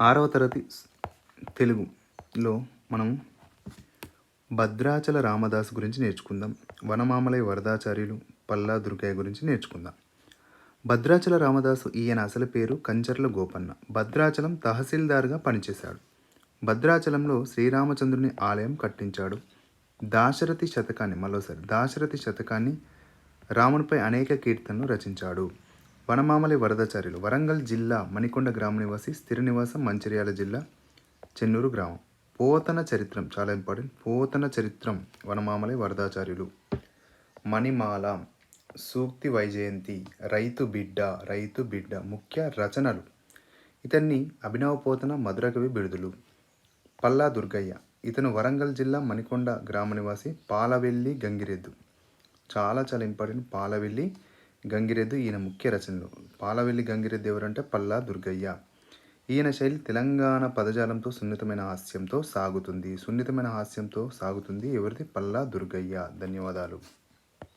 ఆరవ తరగతి తెలుగులో మనం భద్రాచల రామదాస్ గురించి నేర్చుకుందాం. వనమామలై వరదాచార్యులు పల్లా దుర్గయ్య గురించి నేర్చుకుందాం. భద్రాచల రామదాసు ఈయన అసలు పేరు కంచర్ల గోపన్న. భద్రాచలం తహసీల్దార్గా పనిచేశాడు. భద్రాచలంలో శ్రీరామచంద్రుని ఆలయం కట్టించాడు. దాశరథి శతకాన్ని మరోసారి దాశరథి శతకాన్ని రామునిపై అనేక కీర్తనలు రచించాడు. వనమామలి వరదాచార్యులు వరంగల్ జిల్లా మణికొండ గ్రామ నివాసి స్థిర నివాసం మంచిర్యాల జిల్లా చెన్నూరు గ్రామం. పోతన చరిత్రం చాలా ఇంపార్టెంట్ పోతన చరిత్రం వనమామలి వరదాచార్యులు మణిమాల సూక్తి వైజయంతి రైతు బిడ్డ రైతు బిడ్డ ముఖ్య రచనలు. ఇతన్ని అభినవ పోతన మధురకవి బిడుదులు పల్లా దుర్గయ్య ఇతను వరంగల్ జిల్లా మణికొండ గ్రామ నివాసి పాలవెల్లి గంగిరెద్దు. చాలా చాలా ఇంపార్టెంట్ పాలవెల్లి గంగిరెద్దు ఈయన ముఖ్య రచనలు. పాలవెల్లి గంగిరెద్దు ఎవరంటే పల్లా దుర్గయ్య. ఈయన శైలి తెలంగాణ పదజాలంతో సున్నితమైన హాస్యంతో సాగుతుంది. సున్నితమైన హాస్యంతో సాగుతుంది. ఎవరిది? పల్లా దుర్గయ్య. ధన్యవాదాలు.